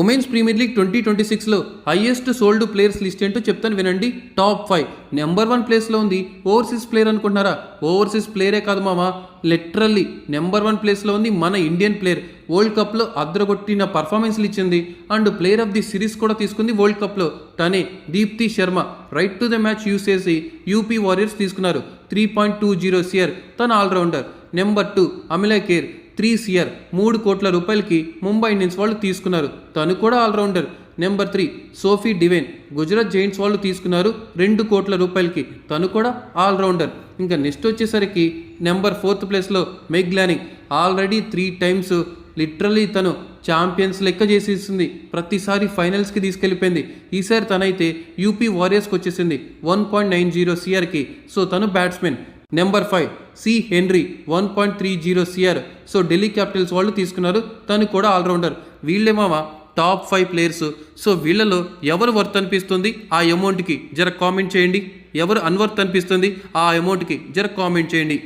Women's premier league twenty twenty సిక్స్లో highest sold players list ఏంటో చెప్తాను వినండి. టాప్ ఫైవ్ నెంబర్ వన్ ప్లేస్లో ఉంది. ఓవర్సీస్ ప్లేయర్ అనుకుంటున్నారా? ఓవర్సీస్ ప్లేయరే కాదు మామ. లిటరల్లీ నెంబర్ వన్ ప్లేస్లో ఉంది మన ఇండియన్ ప్లేయర్ వరల్డ్ కప్లో అద్రగొట్టిన పర్ఫార్మెన్స్లు ఇచ్చింది. And player of the series కూడా తీసుకుంది వరల్డ్ కప్లో తనే Deepti Sharma right to the match use చేసి యూపీ వారియర్స్ తీసుకున్నారు. త్రీ పాయింట్ టూ జీరో సియర్ తన allrounder number two Amelia Kerr three సియర్ మూడు కోట్ల రూపాయలకి ముంబై ఇండియన్స్ వాళ్ళు తీసుకున్నారు. తను కూడా allrounder. Number three Sophie Devine. Gujarat giants వాళ్ళు తీసుకున్నారు రెండు కోట్ల రూపాయలకి. తను కూడా ఆల్రౌండర్. ఇంకా నెక్స్ట్ వచ్చేసరికి నెంబర్ ఫోర్త్ ప్లేస్లో Meg Lanning already three times literally తను ఛాంపియన్స్ లెక్క చేసేసింది. ప్రతిసారి ఫైనల్స్కి తీసుకెళ్ళిపోయింది. ఈసారి తనైతే యూపీ వారియర్స్కి వచ్చేసింది. వన్ పాయింట్ నైన్ జీరో సిఆర్కి సో తను batsmen. Number five C Henry one point three zero CR so Delhi capitals వాళ్ళు తీసుకున్నారు. తను కూడా ఆల్రౌండర్ వీళ్ళే మామ టాప్ ఫైవ్ ప్లేయర్స్ సో వీళ్ళలో ఎవరు వర్త్ అనిపిస్తుంది? ఆ అమౌంట్కి జర కామెంట్ చేయండి. ఎవరు అన్వర్త్ అనిపిస్తుంది? ఆ అమౌంట్కి జర కామెంట్ చేయండి.